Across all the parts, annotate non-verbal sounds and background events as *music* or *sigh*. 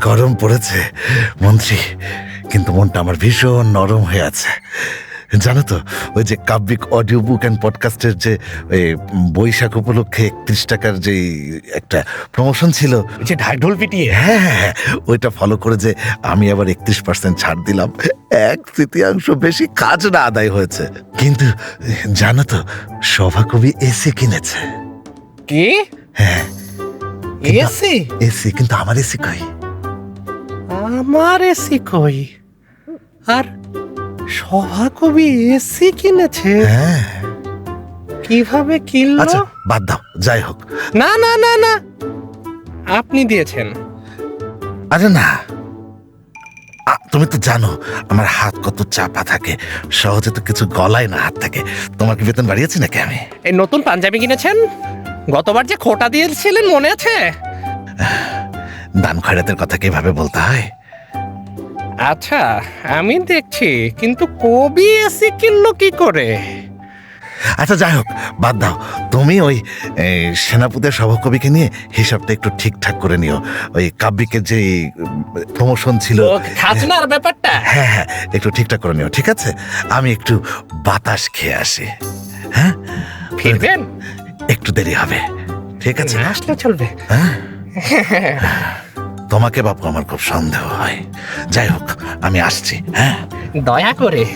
গরম পড়েছে। মন্ত্রী কিন্তু মনটা আমার ভীষণ নরম হয়ে আছে। জানো তো ওই যে কাব্যিক অডিও বুক অ্যান্ড পডকাস্টের যে ওই বৈশাখ উপলক্ষে একত্রিশ টাকার যে একটা প্রমোশন ছিল। যে ঢাক ঢোল পিটিয়ে? হ্যাঁ হ্যাঁ হ্যাঁ, ওইটা ফলো করে যে আমি আবার একত্রিশ পার্সেন্ট ছাড় দিলাম। এক তৃতীয়াংশ বেশি কাজ না আদায় হয়েছে। কিন্তু জানো তো সভাকবি এসি কিনেছে। কি? হ্যাঁ। এসি? এসি কিন্তু আমার এসি কই? আমার এসি কই? আর সভাকবি এসি কিনেছে। হ্যাঁ। কীভাবে কিনলো? আচ্ছা বাদ দাও যাই হোক। না না না না। আপনি দিয়েছেন। আরে না। আ, তুমি তো জানো আমার হাত কত চাপা থাকে। সহজে তো কিছু গলায় না হাত থাকে। তোমার কি বেতন বাড়িয়েছি নাকি আমি? এই নতুন পাঞ্জাবি কিনেছেন? গতবার যে খোটা দিয়েছিলেন মনে আছে? দান খয়রাতের কথা কীভাবে বলতে হয়? আচ্ছা আমি দেখছি কিন্তু কবি এসি কিনলো কি করে? আচ্ছা যাই হোক বাদ দাও। তুমি ওই সেনাপতির সভাকবিকে নিয়ে হিসাবটা একটু ঠিকঠাক করে নিও। ওই কাব্যিকের যে প্রমোশন ছিল। খাজনার ব্যাপারটা? হ্যাঁ হ্যাঁ একটু ঠিকঠাক করে নিও ঠিক আছে? আমি একটু বাতাস খেয়ে আসি। হ্যাঁ? ফিরবেন? একটু দেরি হবে ঠিক আছে? আসলে চলবে। হ্যাঁ? *laughs* তোমাকে বাপু আমার খুব সন্দেহ হয়। যাই হোক আমি আসছি হ্যাঁ? দয়া করে।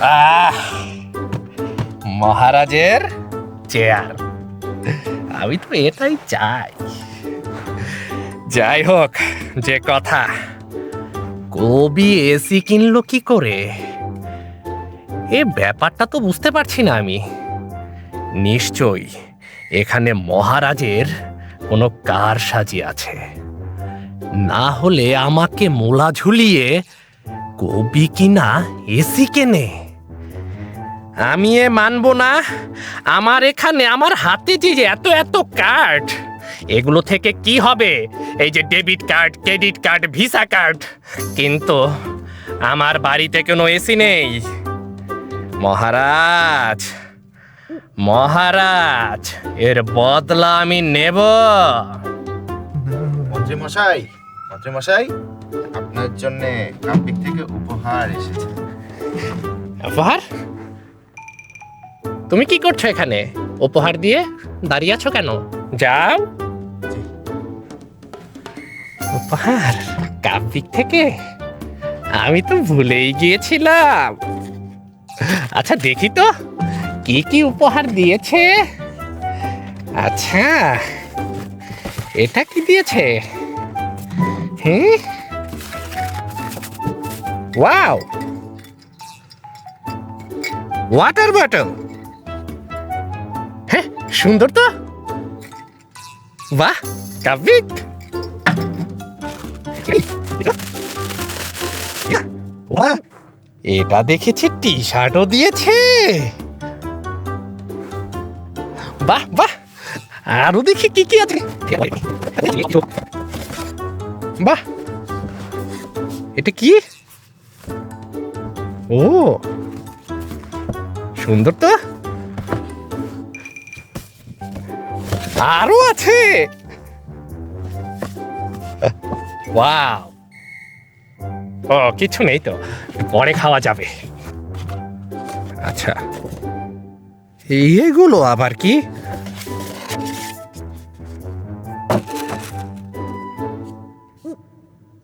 আহ মহারাজের চেয়ার। আমি তো এটাই চাই। যাই হোক যে কথা। কবি এসি কিনলো কি করে? এ ব্যাপারটা তো বুঝতে পারছি না আমি। নিশ্চয়ই এখানে মহারাজের কোনো কার সাজি আছে। না হলে আমাকে মোলা ঝুলিয়ে কবি কিনা এসি কেনে আমি এ মানব না। আমার এখানে, আমার হাতে যে এত এত কার্ড এগুলো থেকে কি হবে? এই যে debit card credit card Visa card কিন্তু আমার বাড়িতে কোনো এসি নেই। মহারাজ! মহারাজ এর বদলা আমি নেব। মন্ত্রী মশাই মন্ত্রী মশাই আপনার জন্য কাব্যিক থেকে উপহার এসেছে। উপহার? তুমি কি করছ এখানে? উপহার দিয়ে দাঁড়িয়ে আছো কেন? যাও। উপহার? কাব্যিক থেকে? আমি তো ভুলেই গিয়েছিলাম। আচ্ছা দেখি তো। কি কি উপহার দিয়েছে? আচ্ছা এটা কি দিয়েছে? হ্যাঁ ওয়াও! Water bottle! হ্যাঁ সুন্দর তো! বাহ, কাব্যিক! এটা দেখেছি টি শার্টও দিয়েছে! বাহ বাহ। আরও দেখি কি কি আছে? বাহ। এটা কি? ও। সুন্দর তো। আরও আছে। ওয়াও। ও, কিছু নেই তো। পরে খাওয়া যাবে। আচ্ছা। এগুলো আবার কি?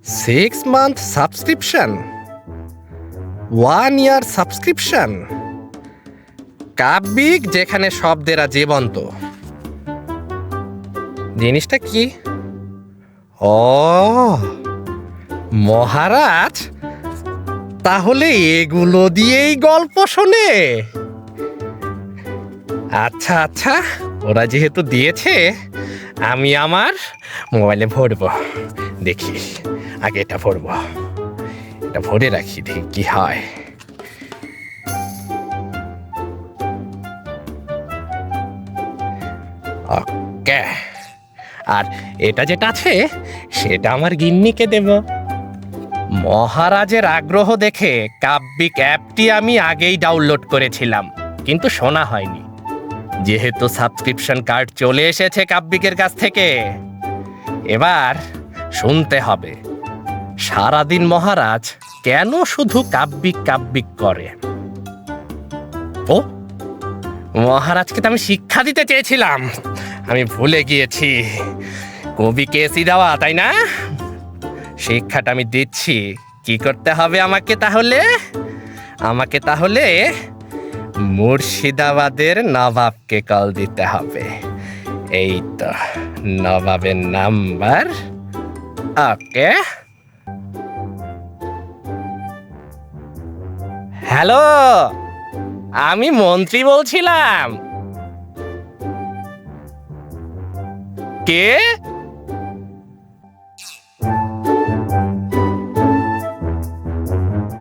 Six month subscription one year subscription কাব্যিক যেখানে শব্দেরা জীবন্ত। জিনিসটা কি? ও, মহারাজ, তাহলে এগুলো দিয়েই গল্প শোনে। আচ্ছা আচ্ছা। ওরা যেহেতু দিয়েছে, আমি আমার মোবাইলে ভরবো। দেখি, আগে এটা ভরবো। এটা ভরে রাখি, দেখি কি হয়। ওকে। আর এটা যেটা আছে, সেটা আমার গিন্নিকে দেব। মহারাজের আগ্রহ দেখে কাব্যিক অ্যাপটি আমি আগেই ডাউনলোড করেছিলাম, কিন্তু শোনা হয়নি। যেহেতু সাবস্ক্রিপশন কার্ড চলে এসেছে কাব্যিকের কাছ থেকে, এবার শুনতে হবে, সারাদিন মহারাজ কেন শুধু কাব্যিক কাব্যিক করে? ও, মহারাজকে তো আমি শিক্ষা দিতে চেয়েছিলাম, আমি ভুলে গিয়েছি, কবি এসি দেওয়া, তাই না? শিক্ষাটা আমি দিচ্ছি, কি করতে হবে আমাকে তাহলে? আমাকে তাহলে মুর্শিদাবাদের নবাবকে কল দিতে হবে। এই তো, নবাবের নাম্বার। ওকে। হ্যালো আমি মন্ত্রী বলছিলাম। কে?